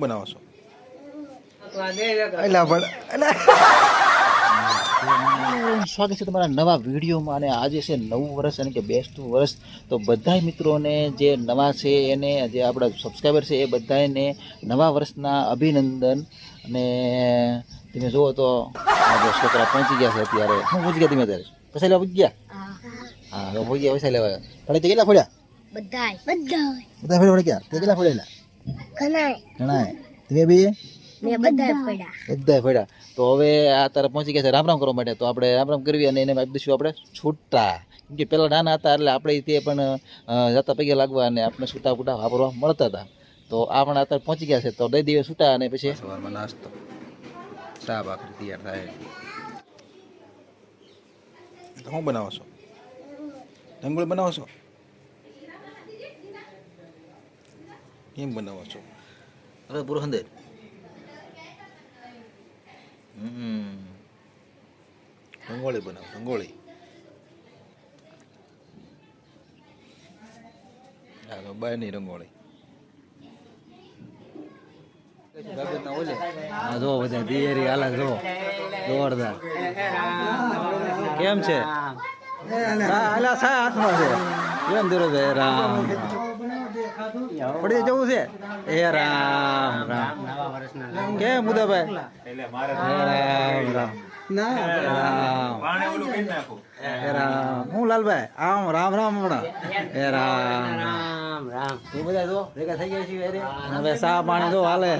બનાવો છો સ્વાગત છે તમારા નવા વિડીયોમાં અને આજે છે નવું વર્ષ અને કે બેસ્ટ વર્ષ. તો બધા મિત્રોને જે નવા છે એને જે આપણા સબસ્ક્રાઈબર છે એ બધાને નવા વર્ષના અભિનંદન. અને તમે જુઓ તો છોકરા પહોંચી ગયા છે અત્યારે. શું પહોંચી ગયા તમે અત્યારે? પૈસા લેવા પહોંચી ગયા? હા. તો પહોંચી ગયા પૈસા લેવા. પડે તે કેટલા ફોડ્યા? બધા બધાય. બધા ફોડ્યા ક્યાં? કેટલા ફોડેલા? ઘણાય. ઘણા તમે બી? મેં બધાય પડ્યા તો હવે આ તારે પહોંચી ગયા છે રામ રામ કરવા માટે. તો આપણે રામ રામ કરવી અને એને આપી દઈશું આપણે? છૂટા. કેમ કે પેલા નાના હતા એટલે આપણે તે પણ જાતા પગે લાગવા અને આપણે છૂટા ફૂટા વાપરવા મળતા હતા. તો આ પણ અત્યારે પહોંચી ગયા છે. તો દઈ દઈએ છૂટા અને પછી સવારમાં નાસ્તો. ચા ભાખરી તૈયાર થાય. તો શું બનાવો છો? બનાવો છો? કેમ બનાવો છો? અરે પૂરો હમ. રંગોળી બનાવો રંગોળી. હા તો બાયની રંગોળી. હા જો બધા દિયેરી હાલે જો. જોરદાર. કેમ છે? હાલા સા હાથમાં છે. કેમ ધીરુભાઈ રામ? પડી જવું છે? હે રામ રામ. કેમ મુદાભાઈ રામ રામ. રામ. હું લાલભાઈ? આમ રામ રામ હમણાં? હે રામ. રામ રામ. તું બધા જો ભેગા થઈ ગયા છીએ હવે સા પાણી જો હાલે?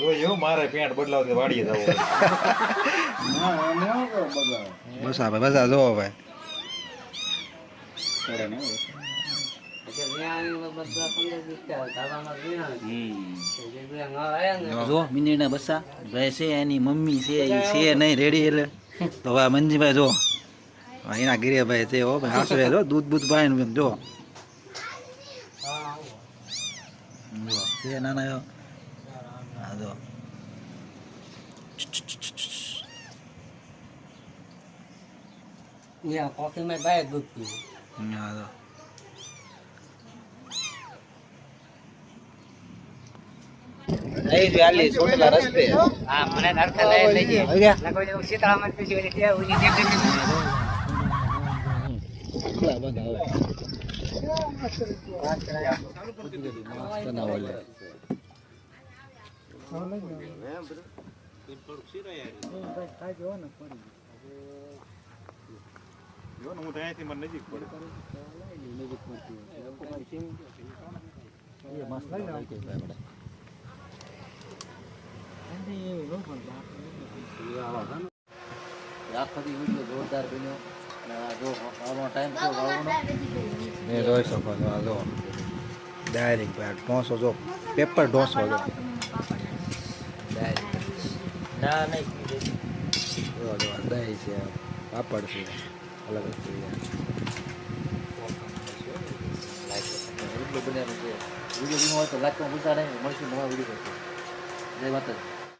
એલા મારે પેન્ટ બદલાવતી વાડીએ જવું બસ આ ભાઈ બસ આ જો ભાઈ. જો મિનિટના બસ્સા ભાઈ છે એની મમ્મી છે એ છે નહીં રેડી એટલે. તો મંજીભાઈ જો એના ઘરે ભાઈ તે હો ભાઈ હાસવે જો દૂધ બૂધ ભાઈ જો જો નાના એવો હા જો હા જો નહીં જો આલી ચોટેલા રસ્તે હા હું તો અહીંયાથી મને નજીક પડે એ મસ્ત છે આપણે આખો દી વીડિયો જોરદાર બન્યો જો આવવાનો ટાઈમ થયો વાળવાનો ને જોઈ શકો છો જો ડાયરેક્ટ ભાઈ ઢોસો જો, પેપર ઢોસો જો. ના નહીં દહીં છે પાપડ છે અલગ જ છે વીડિયો હોય તો લાગતો ભૂલતા નહીં મળશું નવા વીડિયો જય માતા